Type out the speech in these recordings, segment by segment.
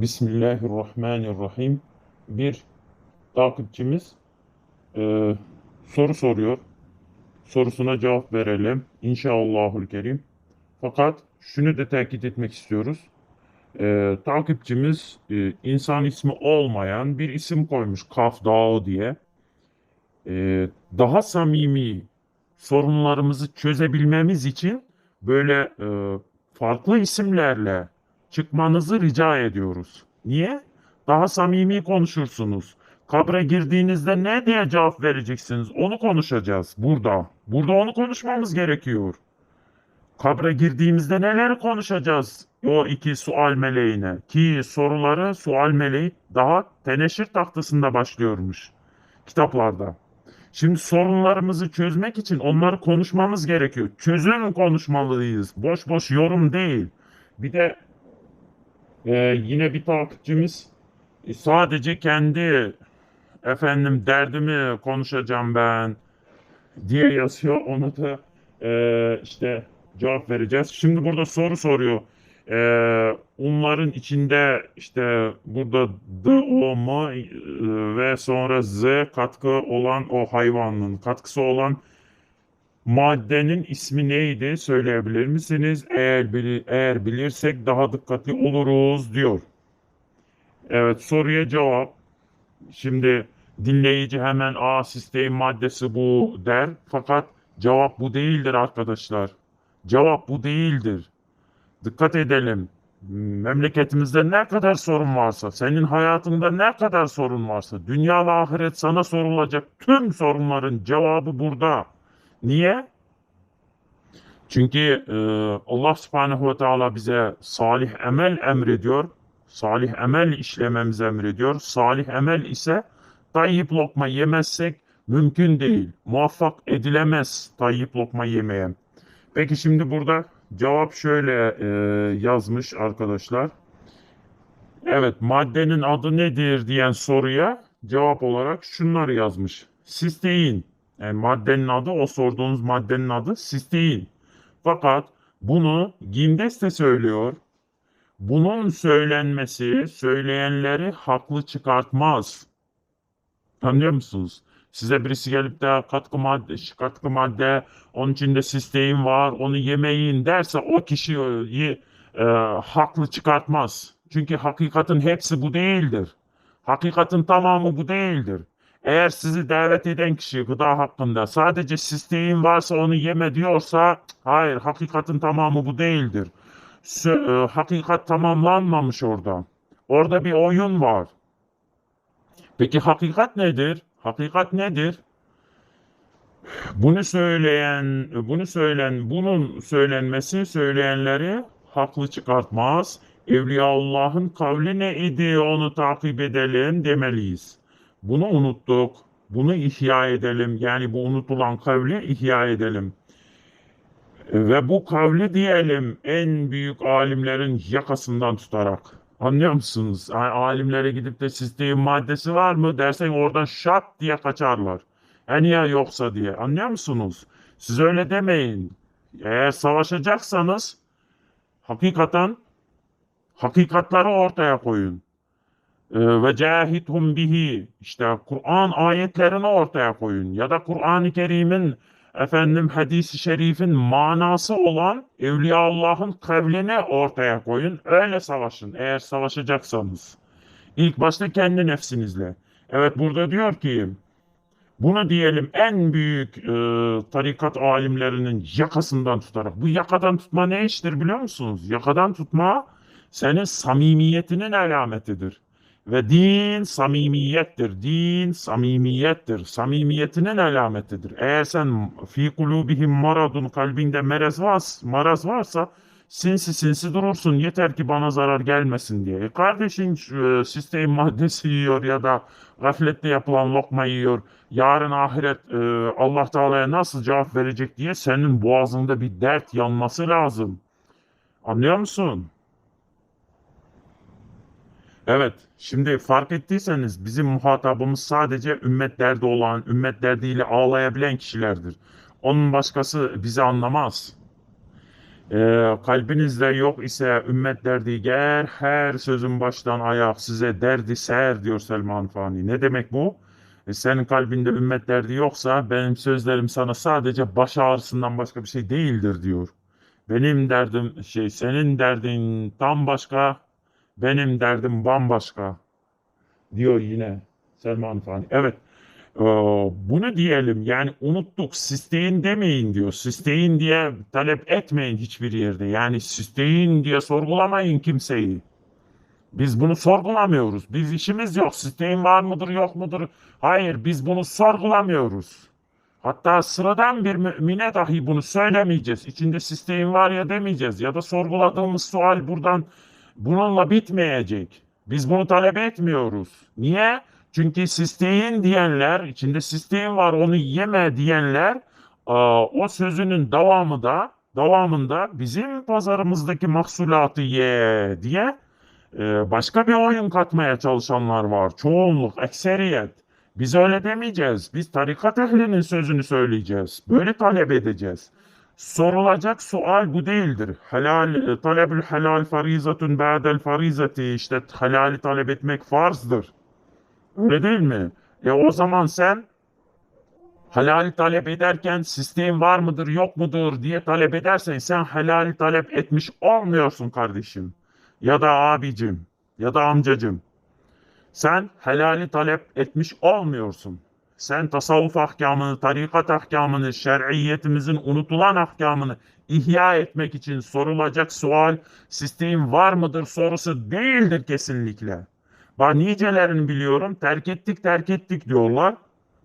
Bismillahirrahmanirrahim. Bir takipçimiz e, soru soruyor. Sorusuna cevap verelim. İnşallahül kerim. Fakat şunu da tekit etmek istiyoruz. E, takipçimiz e, insan ismi olmayan bir isim koymuş. Kaf Dağı diye. E, daha samimi sorunlarımızı çözebilmemiz için böyle e, farklı isimlerle çıkmanızı rica ediyoruz. Niye? Daha samimi konuşursunuz. Kabre girdiğinizde ne diye cevap vereceksiniz? Onu konuşacağız burada. Burada onu konuşmamız gerekiyor. Kabre girdiğimizde neleri konuşacağız? O iki sual meleğine. Ki soruları sual meleği daha teneşir tahtasında başlıyormuş. Kitaplarda. Şimdi sorunlarımızı çözmek için onları konuşmamız gerekiyor. Çözüm konuşmalıyız. Boş boş yorum değil. Bir de ee, yine bir takipçimiz e, sadece kendi efendim derdimi konuşacağım ben diye yazıyor. Onu da e, işte cevap vereceğiz. Şimdi burada soru soruyor. E, unların içinde işte burada D, O, M e, ve sonra Z katkı olan o hayvanın katkısı olan Maddenin ismi neydi söyleyebilir misiniz? Eğer, bili- eğer bilirsek daha dikkatli oluruz diyor. Evet soruya cevap. Şimdi dinleyici hemen a sistein maddesi bu der. Fakat cevap bu değildir arkadaşlar. Cevap bu değildir. Dikkat edelim. Memleketimizde ne kadar sorun varsa, senin hayatında ne kadar sorun varsa, dünya ve ahiret sana sorulacak tüm sorunların cevabı burada. Niye? Çünkü e, Allah subhanehu ve teala bize salih emel emrediyor. Salih emel işlememizi emrediyor. Salih emel ise tayyip lokma yemezsek mümkün değil. Muvaffak edilemez tayyip lokma yemeye. Peki şimdi burada cevap şöyle e, yazmış arkadaşlar. Evet maddenin adı nedir diyen soruya cevap olarak şunları yazmış. Sistein. Yani maddenin adı o sorduğunuz maddenin adı sistein. Fakat bunu Gindes de söylüyor. Bunun söylenmesi söyleyenleri haklı çıkartmaz. Anlıyor musunuz? Size birisi gelip de katkı madde, katkı madde, onun içinde sistein var, onu yemeyin derse o kişiyi e, haklı çıkartmaz. Çünkü hakikatin hepsi bu değildir. Hakikatin tamamı bu değildir. Eğer sizi davet eden kişi gıda hakkında sadece sisteğin varsa onu yeme diyorsa hayır hakikatin tamamı bu değildir. Sö- e, hakikat tamamlanmamış orada. Orada bir oyun var. Peki hakikat nedir? Hakikat nedir? Bunu söyleyen, bunu söylen, bunun söylenmesi söyleyenleri haklı çıkartmaz. Evliyaullah'ın kavli ne idi onu takip edelim demeliyiz. Bunu unuttuk. Bunu ihya edelim. Yani bu unutulan kavli ihya edelim. Ve bu kavli diyelim en büyük alimlerin yakasından tutarak. Anlıyor musunuz? Yani alimlere gidip de sistemin maddesi var mı dersen oradan şat diye kaçarlar. Yani ya yoksa diye. Anlıyor musunuz? Siz öyle demeyin. Eğer savaşacaksanız hakikaten hakikatları ortaya koyun. Ee, ve cahithum bihi işte Kur'an ayetlerini ortaya koyun ya da Kur'an-ı Kerim'in efendim hadisi şerifin manası olan Evliya Allah'ın kavlini ortaya koyun. Öyle savaşın eğer savaşacaksanız. İlk başta kendi nefsinizle. Evet burada diyor ki bunu diyelim en büyük e, tarikat alimlerinin yakasından tutarak. Bu yakadan tutma ne iştir biliyor musunuz? Yakadan tutma senin samimiyetinin alametidir. Ve din samimiyettir. Din samimiyettir. Samimiyetinin alametidir. Eğer sen fi kulubihim maradun kalbinde merez var, maraz varsa sinsi sinsi durursun. Yeter ki bana zarar gelmesin diye. E kardeşin e, maddesi yiyor ya da gaflette yapılan lokma yiyor. Yarın ahiret e, Allah Teala'ya nasıl cevap verecek diye senin boğazında bir dert yanması lazım. Anlıyor musun? Evet, şimdi fark ettiyseniz bizim muhatabımız sadece ümmet derdi olan, ümmet derdiyle ağlayabilen kişilerdir. Onun başkası bizi anlamaz. Ee, kalbinizde yok ise ümmet derdi ger, her sözün baştan ayak size derdi ser diyor Selman Fani. Ne demek bu? E, senin kalbinde ümmet derdi yoksa benim sözlerim sana sadece baş ağrısından başka bir şey değildir diyor. Benim derdim şey, senin derdin tam başka, benim derdim bambaşka diyor yine Selman Fani. Evet. Ee, bunu diyelim yani unuttuk sisteyin demeyin diyor. Sisteyin diye talep etmeyin hiçbir yerde. Yani sisteyin diye sorgulamayın kimseyi. Biz bunu sorgulamıyoruz. Biz işimiz yok. Sisteyin var mıdır yok mudur? Hayır biz bunu sorgulamıyoruz. Hatta sıradan bir mümine dahi bunu söylemeyeceğiz. İçinde sisteyin var ya demeyeceğiz. Ya da sorguladığımız sual buradan bununla bitmeyecek. Biz bunu talep etmiyoruz. Niye? Çünkü sisteyin diyenler, içinde sisteyin var onu yeme diyenler o sözünün devamı da devamında bizim pazarımızdaki mahsulatı ye diye e, başka bir oyun katmaya çalışanlar var. Çoğunluk, ekseriyet. Biz öyle demeyeceğiz. Biz tarikat ehlinin sözünü söyleyeceğiz. Böyle talep edeceğiz. Sorulacak sual bu değildir. Helal, talebül helal farizatun ba'del farizati işte helali talep etmek farzdır. Öyle değil mi? E o zaman sen helal talep ederken sistem var mıdır yok mudur diye talep edersen sen helal talep etmiş olmuyorsun kardeşim. Ya da abicim ya da amcacım. Sen helali talep etmiş olmuyorsun. Sen tasavvuf ahkamını, tarikat ahkamını, şer'iyetimizin unutulan ahkamını ihya etmek için sorulacak sual sistem var mıdır sorusu değildir kesinlikle. Bak nicelerini biliyorum terk ettik terk ettik diyorlar.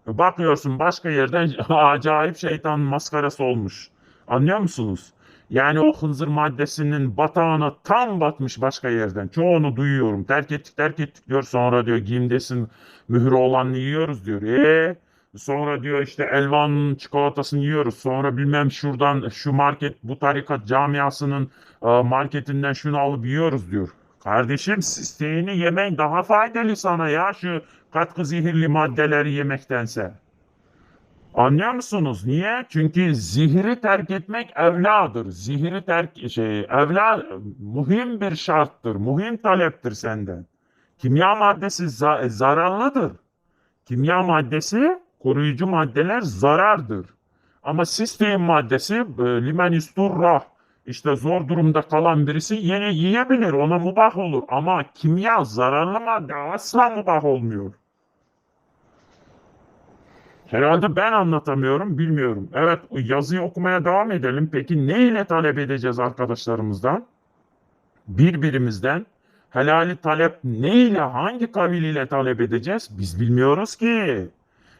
Bakıyorsun başka yerden acayip şeytan maskarası olmuş. Anlıyor musunuz? Yani o hınzır maddesinin batağına tam batmış başka yerden. Çoğunu duyuyorum. Terk ettik terk ettik diyor. Sonra diyor giyimdesin mührü olanını yiyoruz diyor. E sonra diyor işte elvan çikolatasını yiyoruz. Sonra bilmem şuradan şu market bu tarikat camiasının e, marketinden şunu alıp yiyoruz diyor. Kardeşim sisteğini yemen daha faydalı sana ya şu katkı zehirli maddeleri yemektense. Anlıyor musunuz? Niye? Çünkü zihri terk etmek evladır. Zihri terk şey evla muhim bir şarttır. Muhim taleptir senden. Kimya maddesi za- zararlıdır. Kimya maddesi koruyucu maddeler zarardır. Ama sistem maddesi e, limen isturrah işte zor durumda kalan birisi yine yiyebilir. Ona mubah olur. Ama kimya zararlı madde asla mubah olmuyor. Herhalde ben anlatamıyorum, bilmiyorum. Evet, yazıyı okumaya devam edelim. Peki ne ile talep edeceğiz arkadaşlarımızdan? Birbirimizden. Helali talep ne ile, hangi kavil ile talep edeceğiz? Biz bilmiyoruz ki.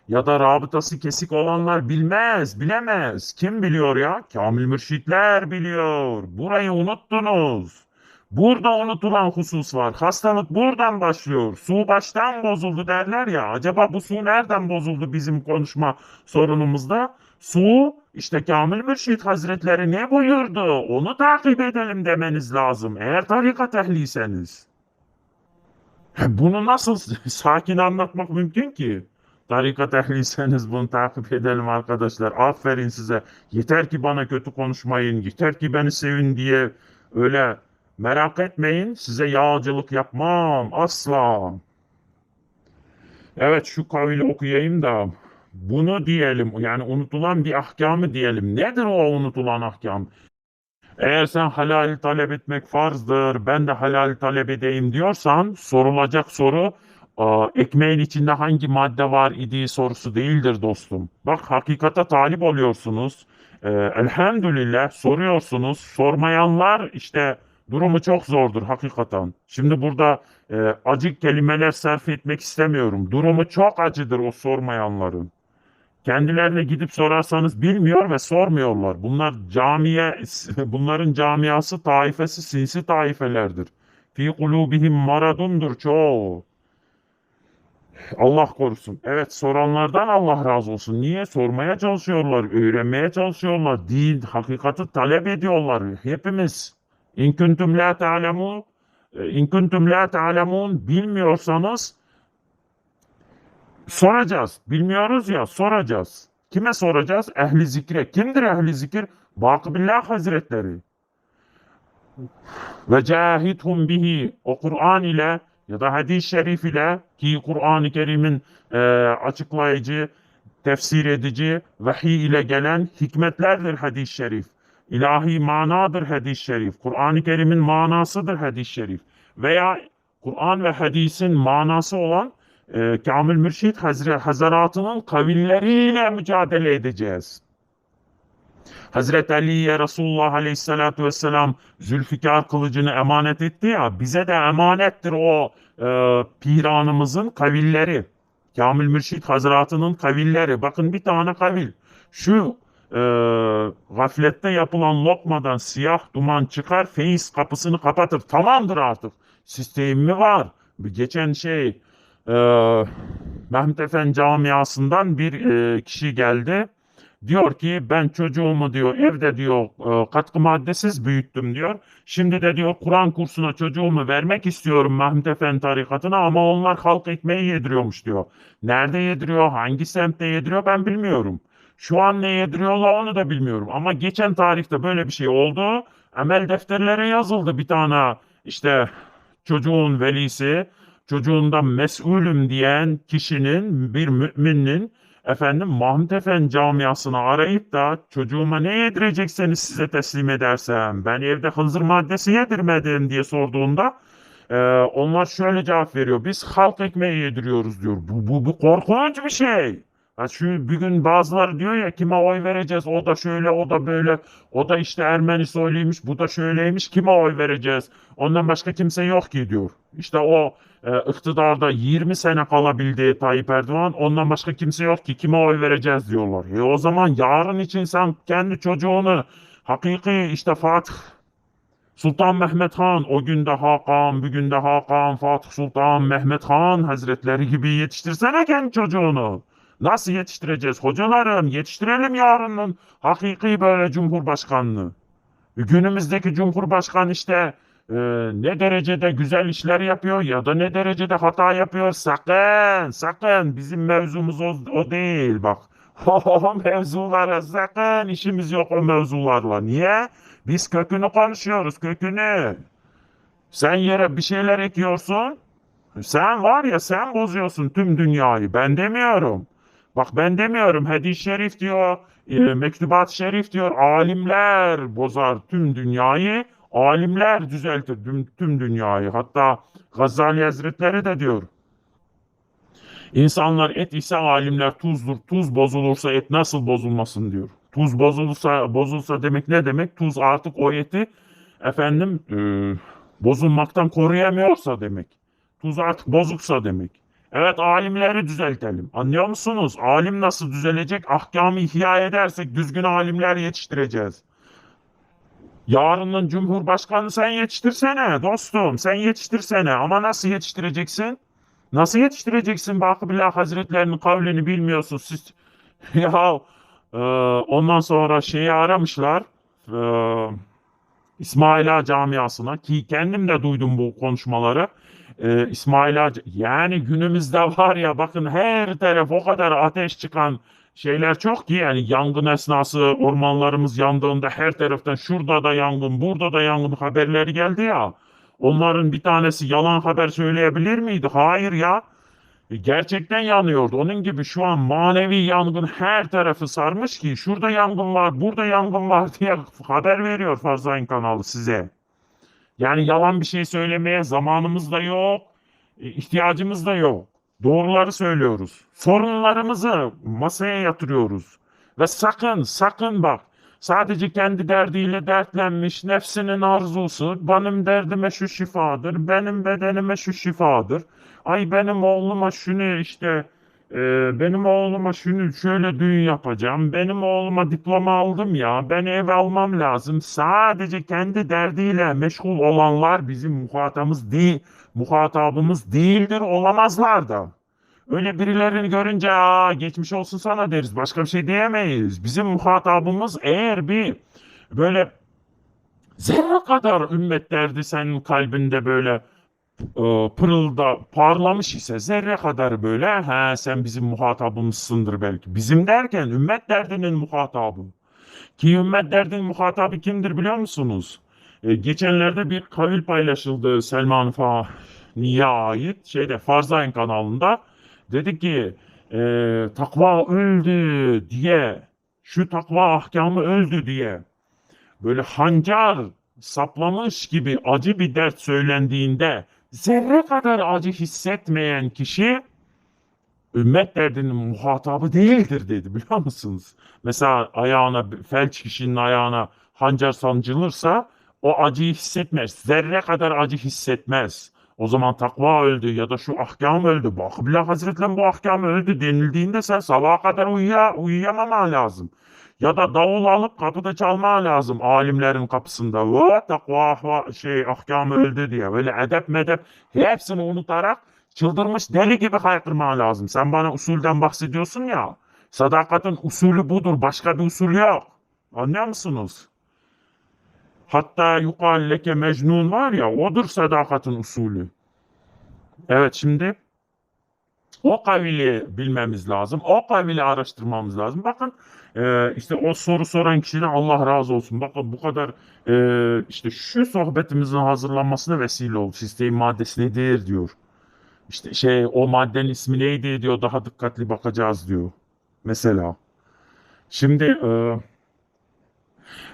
Ya da rabıtası kesik olanlar bilmez, bilemez. Kim biliyor ya? Kamil mürşitler biliyor. Burayı unuttunuz. Burada unutulan husus var. Hastalık buradan başlıyor. Su baştan bozuldu derler ya. Acaba bu su nereden bozuldu bizim konuşma sorunumuzda? Su işte Kamil Mürşit Hazretleri ne buyurdu? Onu takip edelim demeniz lazım. Eğer tarikat ehliyseniz. Bunu nasıl sakin anlatmak mümkün ki? Tarikat ehliyseniz bunu takip edelim arkadaşlar. Aferin size. Yeter ki bana kötü konuşmayın. Yeter ki beni sevin diye öyle Merak etmeyin, size yağcılık yapmam asla. Evet şu kavli okuyayım da bunu diyelim yani unutulan bir ahkamı diyelim. Nedir o unutulan ahkam? Eğer sen halal talep etmek farzdır, ben de halal talep edeyim diyorsan sorulacak soru ekmeğin içinde hangi madde var idi sorusu değildir dostum. Bak hakikate talip oluyorsunuz. Ee, elhamdülillah soruyorsunuz. Sormayanlar işte Durumu çok zordur hakikaten. Şimdi burada e, acı kelimeler sarf etmek istemiyorum. Durumu çok acıdır o sormayanların. Kendilerine gidip sorarsanız bilmiyor ve sormuyorlar. Bunlar camiye, bunların camiası taifesi sinsi taifelerdir. Fi kulubihim maradundur çoğu. Allah korusun. Evet soranlardan Allah razı olsun. Niye? Sormaya çalışıyorlar, öğrenmeye çalışıyorlar. Din, hakikati talep ediyorlar. Hepimiz. İn kuntum la ta'lemun in kuntum la ta'lemun bilmiyorsanız soracağız. Bilmiyoruz ya soracağız. Kime soracağız? Ehli zikre. Kimdir ehli zikir? Bakıbillah Hazretleri. ve cahithum bihi o Kur'an ile ya da hadis-i şerif ile ki Kur'an-ı Kerim'in e, açıklayıcı, tefsir edici, vahiy ile gelen hikmetlerdir hadis-i şerif. İlahi manadır hadis-i şerif. Kur'an-ı Kerim'in manasıdır hadis-i şerif. Veya Kur'an ve hadisin manası olan e, Kamil Mürşid Hazre, Hazaratının kavilleriyle mücadele edeceğiz. Hazreti Ali'ye Resulullah Aleyhisselatü Vesselam Zülfikar kılıcını emanet etti ya, bize de emanettir o e, piranımızın kavilleri. Kamil Mürşid Hazretı'nın kavilleri. Bakın bir tane kavil. Şu e, gaflette yapılan lokmadan siyah duman çıkar, feyiz kapısını kapatır. Tamamdır artık. Sistemi var. Bir geçen şey e, Mehmet Efendi camiasından bir e, kişi geldi. Diyor ki ben çocuğumu diyor evde diyor e, katkı maddesiz büyüttüm diyor. Şimdi de diyor Kur'an kursuna çocuğumu vermek istiyorum Mehmet Efendi tarikatına ama onlar halk ekmeği yediriyormuş diyor. Nerede yediriyor, hangi semtte yediriyor ben bilmiyorum. Şu an ne yediriyorlar onu da bilmiyorum. Ama geçen tarihte böyle bir şey oldu. Amel defterlere yazıldı bir tane işte çocuğun velisi, çocuğundan mesulüm diyen kişinin, bir müminin efendim Mahmut Efendi camiasını arayıp da çocuğuma ne yedirecekseniz size teslim edersem ben evde hınzır maddesi yedirmedim diye sorduğunda e, onlar şöyle cevap veriyor. Biz halk ekmeği yediriyoruz diyor. Bu, bu, bu korkunç bir şey. Ha şu bir gün bazıları diyor ya kime oy vereceğiz o da şöyle o da böyle o da işte Ermeni soyluymuş bu da şöyleymiş kime oy vereceğiz ondan başka kimse yok ki diyor. İşte o e, iktidarda 20 sene kalabildi Tayyip Erdoğan ondan başka kimse yok ki kime oy vereceğiz diyorlar. E o zaman yarın için sen kendi çocuğunu hakiki işte Fatih Sultan Mehmet Han o günde Hakan, bugün de Hakan, Fatih Sultan Mehmet Han Hazretleri gibi yetiştirsene kendi çocuğunu. Nasıl yetiştireceğiz hocalarım? Yetiştirelim yarının hakiki böyle cumhurbaşkanını. Günümüzdeki cumhurbaşkanı işte e, ne derecede güzel işler yapıyor ya da ne derecede hata yapıyor. Sakın, sakın bizim mevzumuz o, o değil bak. O mevzulara sakın işimiz yok o mevzularla. Niye? Biz kökünü konuşuyoruz, kökünü. Sen yere bir şeyler ekiyorsun. Sen var ya sen bozuyorsun tüm dünyayı. Ben demiyorum. Bak ben demiyorum hadis-i şerif diyor, e, mektubat-ı şerif diyor, alimler bozar tüm dünyayı, alimler düzeltir tüm, tüm dünyayı. Hatta Gazali Hazretleri de diyor, insanlar et ise alimler tuzdur, tuz bozulursa et nasıl bozulmasın diyor. Tuz bozulursa, bozulsa demek ne demek? Tuz artık o eti efendim e, bozulmaktan koruyamıyorsa demek. Tuz artık bozuksa demek. Evet alimleri düzeltelim. Anlıyor musunuz? Alim nasıl düzelecek? Ahkamı ihya edersek düzgün alimler yetiştireceğiz. Yarının Cumhurbaşkanı sen yetiştirsene dostum. Sen yetiştirsene. Ama nasıl yetiştireceksin? Nasıl yetiştireceksin? Bakıbillah Hazretlerinin kavlini bilmiyorsun. Siz ya e, ondan sonra şeyi aramışlar. E, İsmail Ağa camiasına ki kendim de duydum bu konuşmaları e, İsmail Ağacı yani günümüzde var ya bakın her taraf o kadar ateş çıkan şeyler çok ki yani yangın esnası ormanlarımız yandığında her taraftan şurada da yangın burada da yangın haberleri geldi ya onların bir tanesi yalan haber söyleyebilir miydi? Hayır ya E, gerçekten yanıyordu. Onun gibi şu an manevi yangın her tarafı sarmış ki şurada yangın var burada yangın var diye haber veriyor Farzayın kanalı size. Yani yalan bir şey söylemeye zamanımız da yok, e, ihtiyacımız da yok. Doğruları söylüyoruz. Sorunlarımızı masaya yatırıyoruz. Ve sakın, sakın bak. Sadece kendi derdiyle dertlenmiş, nefsinin arzusu, benim derdime şu şifadır, benim bedenime şu şifadır. Ay benim oğluma şunu işte ee, benim oğluma şunu şöyle düğün yapacağım. Benim oğluma diploma aldım ya. Ben ev almam lazım. Sadece kendi derdiyle meşgul olanlar bizim muhatabımız değil, muhatabımız değildir, olamazlar da. Öyle birilerini görünce Aa, geçmiş olsun sana deriz. Başka bir şey diyemeyiz. Bizim muhatabımız eğer bir böyle zerre kadar ümmet derdi senin kalbinde böyle e, pırılda parlamış ise zerre kadar böyle ha sen bizim muhatabımızsındır belki. Bizim derken ümmet derdinin muhatabı. Ki ümmet derdinin muhatabı kimdir biliyor musunuz? E, geçenlerde bir kavil paylaşıldı Selman Fahmi'ye ait şeyde Farzayn kanalında. Dedi ki e, takva öldü diye şu takva ahkamı öldü diye böyle hancar saplamış gibi acı bir dert söylendiğinde zerre kadar acı hissetmeyen kişi ümmet derdinin muhatabı değildir dedi biliyor musunuz? Mesela ayağına felç kişinin ayağına hancar sancılırsa o acıyı hissetmez. Zerre kadar acı hissetmez. O zaman takva öldü ya da şu ahkam öldü. Bak bile Hazretleri bu ahkam öldü denildiğinde sen sabaha kadar uyuya, uyuyamaman lazım. Ya da davul alıp kapıda çalman lazım alimlerin kapısında. O takva şey ahkam öldü diye. Böyle edep medep hepsini unutarak çıldırmış deli gibi haykırman lazım. Sen bana usulden bahsediyorsun ya. Sadakatin usulü budur. Başka bir usul yok. Anlıyor musunuz? Hatta yukal leke mecnun var ya odur sadakatin usulü. Evet şimdi o kavili bilmemiz lazım. O kavili araştırmamız lazım. Bakın e, işte o soru soran kişiden Allah razı olsun. Bakın bu kadar e, işte şu sohbetimizin hazırlanmasına vesile oldu. Sisteğin maddesi nedir diyor. İşte şey o maddenin ismi neydi diyor. Daha dikkatli bakacağız diyor. Mesela. Şimdi e,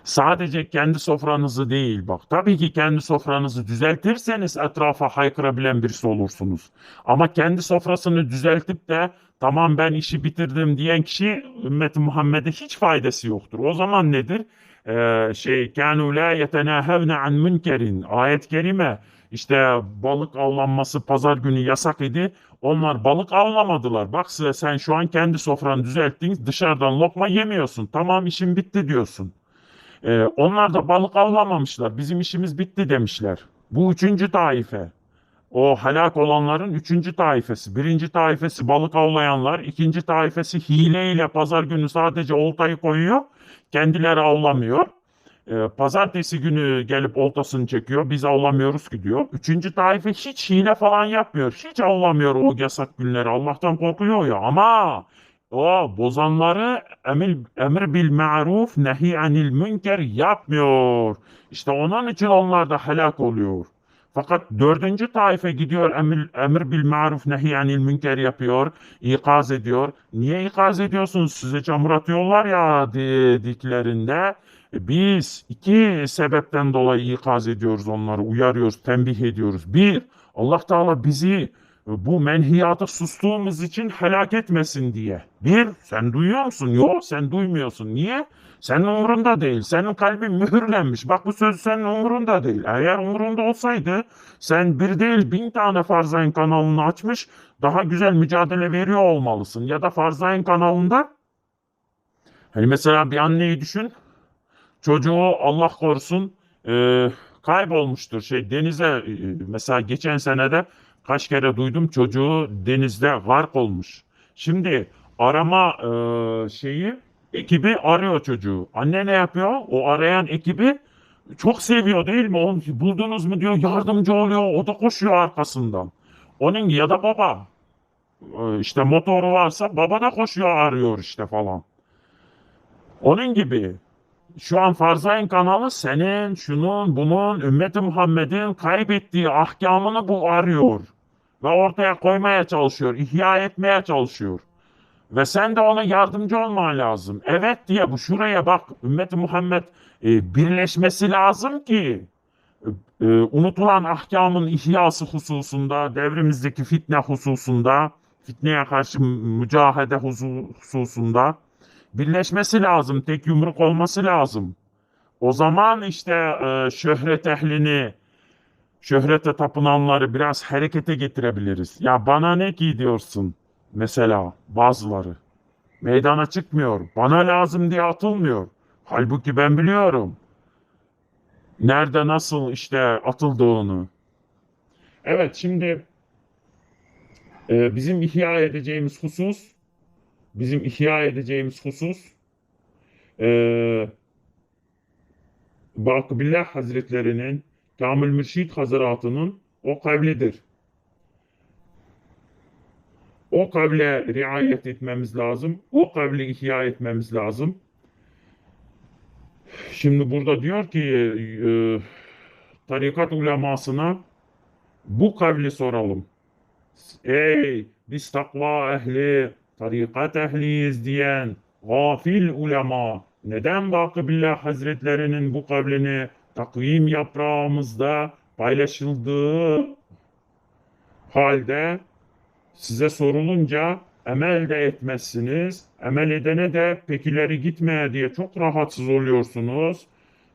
sadece kendi sofranızı değil bak. Tabii ki kendi sofranızı düzeltirseniz etrafa haykırabilen birisi olursunuz. Ama kendi sofrasını düzeltip de tamam ben işi bitirdim diyen kişi ümmeti Muhammed'e hiç faydası yoktur. O zaman nedir? Ee, şey kânû lâ yetenâhevne an münkerin ayet-i kerime işte balık avlanması pazar günü yasak idi. Onlar balık avlamadılar. Bak size sen şu an kendi sofranı düzelttin. Dışarıdan lokma yemiyorsun. Tamam işin bitti diyorsun. Ee, onlar da balık avlamamışlar. Bizim işimiz bitti demişler. Bu üçüncü taife. O helak olanların üçüncü taifesi. Birinci taifesi balık avlayanlar. ikinci taifesi hileyle pazar günü sadece oltayı koyuyor. Kendileri avlamıyor. Ee, pazartesi günü gelip oltasını çekiyor. Biz avlamıyoruz ki diyor. Üçüncü taife hiç hile falan yapmıyor. Hiç avlamıyor o yasak günleri. Allah'tan korkuyor ya. Ama o bozanları emir, emir bil ma'ruf nehi anil münker yapmıyor. İşte onun için onlar da helak oluyor. Fakat dördüncü taife gidiyor emir, emir bil maruf nehi anil münker yapıyor, ikaz ediyor. Niye ikaz ediyorsunuz? Size çamur atıyorlar ya dediklerinde. Biz iki sebepten dolayı ikaz ediyoruz onları, uyarıyoruz, tembih ediyoruz. Bir, Allah Teala bizi bu menhiyata sustuğumuz için helak etmesin diye. Bir, sen duyuyor musun? Yok, sen duymuyorsun. Niye? Senin umurunda değil. Senin kalbin mühürlenmiş. Bak bu söz senin umurunda değil. Eğer umurunda olsaydı sen bir değil bin tane Farzayın kanalını açmış daha güzel mücadele veriyor olmalısın. Ya da Farzayın kanalında hani mesela bir anneyi düşün. Çocuğu Allah korusun e, kaybolmuştur. Şey denize e, mesela geçen senede kaç kere duydum çocuğu denizde gark olmuş. Şimdi arama e, şeyi ekibi arıyor çocuğu. Anne ne yapıyor? O arayan ekibi çok seviyor değil mi? Onu buldunuz mu diyor yardımcı oluyor. O da koşuyor arkasından. Onun ya da baba. E, işte motoru varsa baba da koşuyor arıyor işte falan. Onun gibi. Şu an Farzayın kanalı senin, şunun, bunun, ümmeti Muhammed'in kaybettiği ahkamını bu arıyor. Ve ortaya koymaya çalışıyor, ihya etmeye çalışıyor. Ve sen de ona yardımcı olman lazım. Evet diye bu şuraya bak ümmeti Muhammed e, birleşmesi lazım ki e, unutulan ahkamın ihyası hususunda, devrimizdeki fitne hususunda, fitneye karşı mücahede husu- hususunda birleşmesi lazım, tek yumruk olması lazım. O zaman işte e, şöhret ehlini, şöhrete tapınanları biraz harekete getirebiliriz. Ya bana ne ki diyorsun mesela bazıları. Meydana çıkmıyor. Bana lazım diye atılmıyor. Halbuki ben biliyorum. Nerede nasıl işte atıldığını. Evet şimdi e, bizim ihya edeceğimiz husus bizim ihya edeceğimiz husus e, Bakıbillah Hazretlerinin Kamil Mürşid Hazretı'nın o kavlidir. O kavle riayet etmemiz lazım. O kavli ihya etmemiz lazım. Şimdi burada diyor ki e, tarikat ulemasına bu kavli soralım. Ey biz takva ehli, tarikat ehliyiz diyen gafil ulema neden Bakıbillah Hazretlerinin bu kavlini takvim yaprağımızda paylaşıldığı halde size sorulunca emel de etmezsiniz. Emel edene de pekileri gitmeye diye çok rahatsız oluyorsunuz.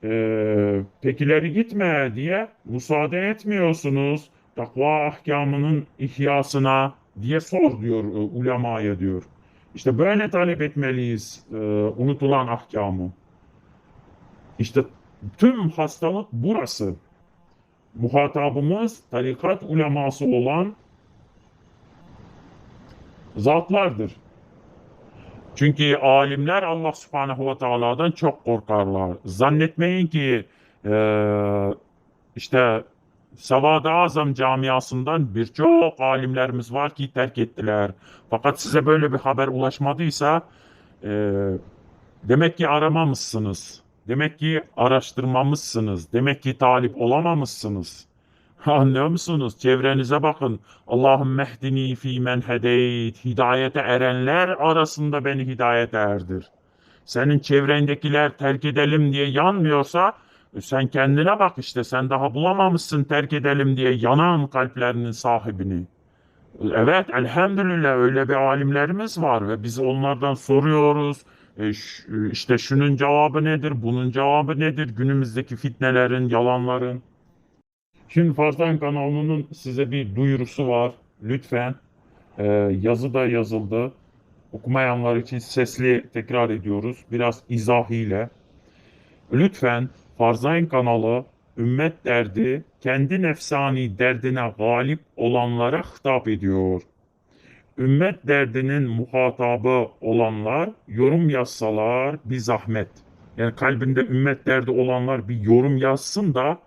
Ee, pekileri gitmeye diye müsaade etmiyorsunuz. Takva ahkamının ihyasına diye sor diyor e, ulemaya diyor. İşte böyle talep etmeliyiz e, unutulan ahkamı. İşte tüm hastalık burası. Muhatabımız tarikat uleması olan zatlardır. Çünkü alimler Allah subhanehu ve teala'dan çok korkarlar. Zannetmeyin ki eee, işte Savad-ı Azam camiasından birçok alimlerimiz var ki terk ettiler. Fakat size böyle bir haber ulaşmadıysa eee, demek ki aramamışsınız. Demek ki araştırmamışsınız. Demek ki talip olamamışsınız. Anlıyor musunuz? Çevrenize bakın. Allahümme ehdini fî men hedeyt. Hidayete erenler arasında beni hidayete erdir. Senin çevrendekiler terk edelim diye yanmıyorsa e, sen kendine bak işte sen daha bulamamışsın terk edelim diye yanan kalplerinin sahibini. Evet elhamdülillah öyle bir alimlerimiz var ve biz onlardan soruyoruz. E, ş- işte şunun cevabı nedir, bunun cevabı nedir, günümüzdeki fitnelerin, yalanların. Şimdi Farzan kanalının size bir duyurusu var. Lütfen e, yazı da yazıldı. Okumayanlar için sesli tekrar ediyoruz. Biraz izahiyle. Lütfen Farzain kanalı ümmet derdi kendi nefsani derdine galip olanlara hitap ediyor. Ümmet derdinin muhatabı olanlar yorum yazsalar bir zahmet. Yani kalbinde ümmet derdi olanlar bir yorum yazsın da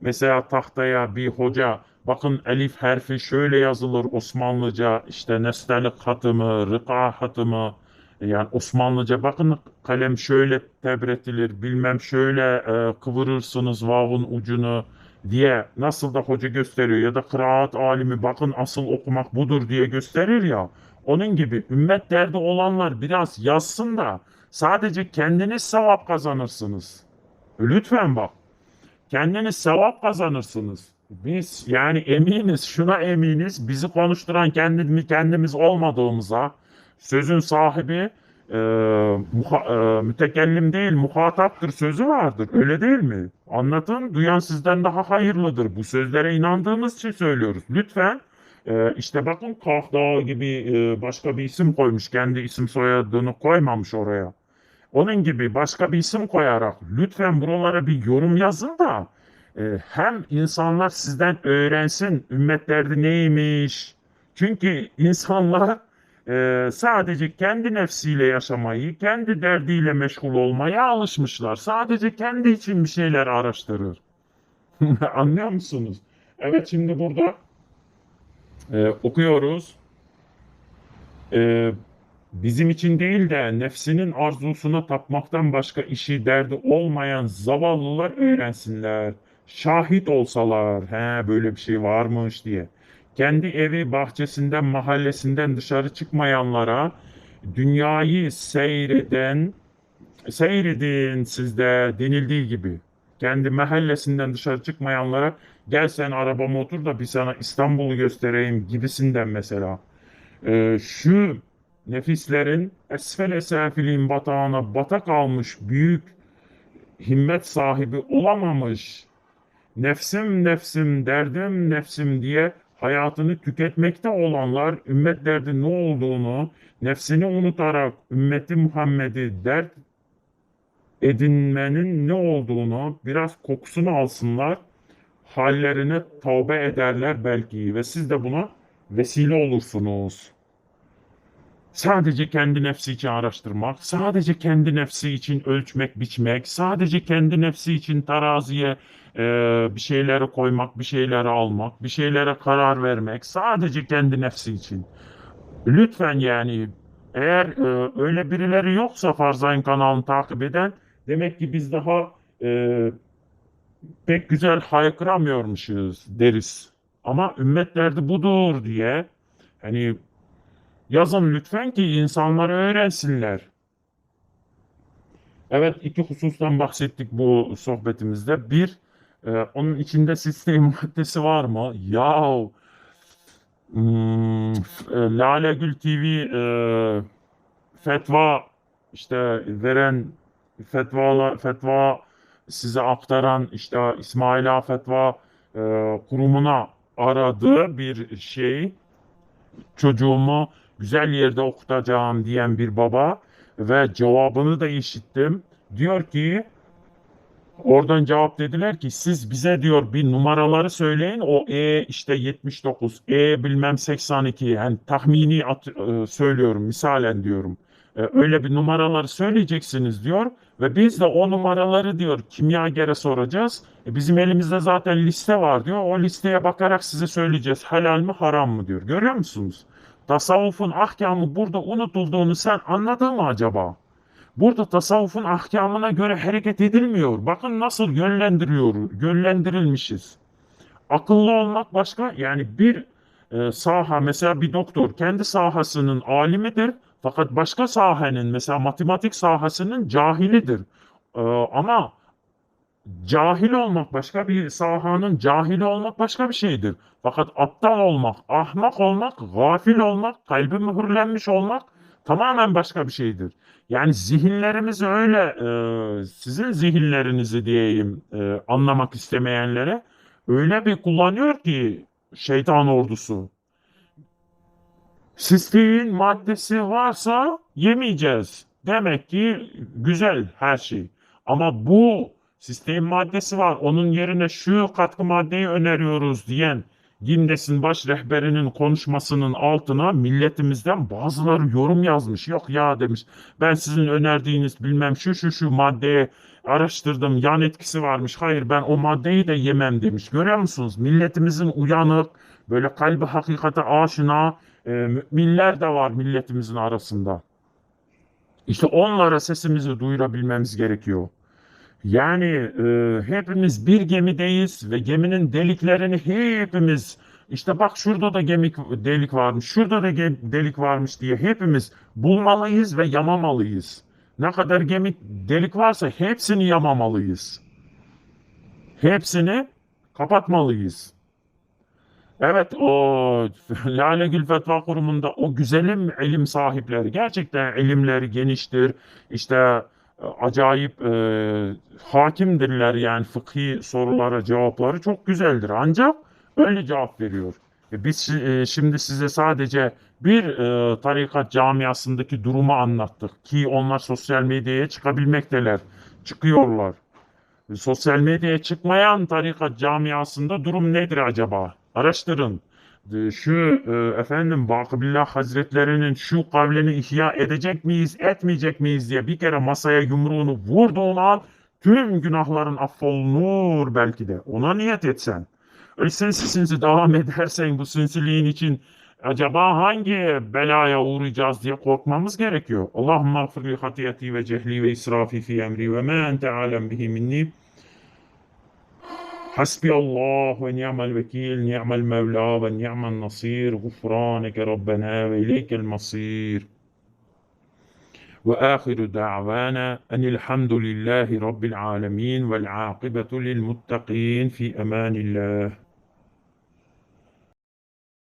Mesela tahtaya bir hoca bakın elif harfi şöyle yazılır Osmanlıca işte nesnelik hatımı, rıka hatımı. Yani Osmanlıca bakın kalem şöyle tebretilir bilmem şöyle e, kıvırırsınız vavun ucunu diye nasıl da hoca gösteriyor ya da kıraat alimi bakın asıl okumak budur diye gösterir ya onun gibi ümmet derdi olanlar biraz yazsın da sadece kendiniz sevap kazanırsınız. Lütfen bak. Kendiniz sevap kazanırsınız. Biz yani eminiz, şuna eminiz, bizi konuşturan kendimiz, kendimiz olmadığımıza, sözün sahibi e, muha- e, mütekellim değil, muhataptır sözü vardır. Öyle değil mi? Anlatın, duyan sizden daha hayırlıdır. Bu sözlere inandığımız için söylüyoruz. Lütfen e, işte bakın Kaf Dağı gibi e, başka bir isim koymuş. Kendi isim soyadını koymamış oraya. Onun gibi başka bir isim koyarak lütfen buralara bir yorum yazın da e, hem insanlar sizden öğrensin ümmet derdi neymiş. Çünkü insanlar e, sadece kendi nefsiyle yaşamayı, kendi derdiyle meşgul olmaya alışmışlar. Sadece kendi için bir şeyler araştırır. Anlıyor musunuz? Evet şimdi burada e, okuyoruz. E, bizim için değil de nefsinin arzusuna tapmaktan başka işi derdi olmayan zavallılar öğrensinler. Şahit olsalar, he böyle bir şey varmış diye. Kendi evi, bahçesinden, mahallesinden dışarı çıkmayanlara dünyayı seyreden, seyredin sizde denildiği gibi. Kendi mahallesinden dışarı çıkmayanlara gel sen arabama otur da bir sana İstanbul'u göstereyim gibisinden mesela. Ee, şu nefislerin esfel safilin batağına batak almış büyük himmet sahibi olamamış nefsim nefsim derdim nefsim diye hayatını tüketmekte olanlar ümmet derdi ne olduğunu nefsini unutarak ümmeti Muhammed'i dert edinmenin ne olduğunu biraz kokusunu alsınlar hallerine tövbe ederler belki ve siz de buna vesile olursunuz. Sadece kendi nefsi için araştırmak, sadece kendi nefsi için ölçmek, biçmek, sadece kendi nefsi için teraziye e, bir şeyleri koymak, bir şeyleri almak, bir şeylere karar vermek, sadece kendi nefsi için. Lütfen yani eğer e, öyle birileri yoksa Farzayın kanalını takip eden, demek ki biz daha e, pek güzel haykıramıyormuşuz deriz. Ama ümmet derdi budur diye hani yazın lütfen ki insanlar öğrensinler. Evet iki husustan bahsettik bu sohbetimizde. Bir, e, onun içinde sistem maddesi var mı? Yahu hmm, e, Lale Gül TV e, fetva işte veren fetva fetva size aktaran işte İsmaila Fetva e, kurumuna aradığı bir şey çocuğumu güzel yerde okutacağım diyen bir baba ve cevabını da işittim. Diyor ki oradan cevap dediler ki siz bize diyor bir numaraları söyleyin o E işte 79 E bilmem 82 yani tahmini at, e, söylüyorum misalen diyorum. E, öyle bir numaraları söyleyeceksiniz diyor ve biz de o numaraları diyor kimyagere soracağız. E, bizim elimizde zaten liste var diyor. O listeye bakarak size söyleyeceğiz helal mi haram mı diyor. Görüyor musunuz? Tasavvufun ahkamı burada unutulduğunu sen anladın mı acaba? Burada tasavvufun ahkamına göre hareket edilmiyor. Bakın nasıl yönlendiriyor, yönlendirilmişiz. Akıllı olmak başka. Yani bir e, saha mesela bir doktor kendi sahasının alimidir. Fakat başka sahenin mesela matematik sahasının cahilidir. E, ama Cahil olmak başka bir sahanın cahili olmak başka bir şeydir. Fakat aptal olmak, ahmak olmak, gafil olmak, kalbi mühürlenmiş olmak tamamen başka bir şeydir. Yani zihinlerimizi öyle, e, sizin zihinlerinizi diyeyim e, anlamak istemeyenlere öyle bir kullanıyor ki şeytan ordusu. Sisteğin maddesi varsa yemeyeceğiz. Demek ki güzel her şey. Ama bu sisteğin maddesi var. Onun yerine şu katkı maddeyi öneriyoruz diyen Gimdes'in baş rehberinin konuşmasının altına milletimizden bazıları yorum yazmış. Yok ya demiş ben sizin önerdiğiniz bilmem şu şu şu maddeye araştırdım yan etkisi varmış. Hayır ben o maddeyi de yemem demiş. Görüyor musunuz? Milletimizin uyanık böyle kalbi hakikate aşina e, müminler de var milletimizin arasında. İşte onlara sesimizi duyurabilmemiz gerekiyor. Yani e, hepimiz bir gemideyiz ve geminin deliklerini hepimiz işte bak şurada da gemi delik varmış, şurada da delik varmış diye hepimiz bulmalıyız ve yamamalıyız. Ne kadar gemi delik varsa hepsini yamamalıyız. Hepsini kapatmalıyız. Evet o Lale Gül Fetva Kurumu'nda o güzelim ilim sahipleri gerçekten ilimleri geniştir. İşte acayip e, hakimdirler yani fıkhi sorulara cevapları çok güzeldir. Ancak öyle cevap veriyor. E, biz e, şimdi size sadece bir e, tarikat camiasındaki durumu anlattık ki onlar sosyal medyaya çıkabilmekteler, çıkıyorlar. E, Sosyal medyaya çıkmayan tarikat camiasında durum nedir acaba? Araştırın. E, Şu e, efendim Bakıbillah Hazretlerinin şu kavlini ihya edecek miyiz, etmeyecek miyiz diye bir kere masaya yumruğunu vurduğun an tüm günahların affolunur belki de. Ona niyet etsen. Öyle sinsi sinsi devam edersen bu sinsiliğin için acaba hangi belaya uğrayacağız diye korkmamız gerekiyor. Allahümme affirli hatiyeti ve cehli ve israfi fi emri ve ma ente alem bihi minni. حسبي الله ونعم الوكيل نعم المولى ونعم النصير. غفرانك ربنا وإليك المصير. وآخر دعوانا أن الحمد لله رب العالمين والعاقبة للمتقين في أمان الله.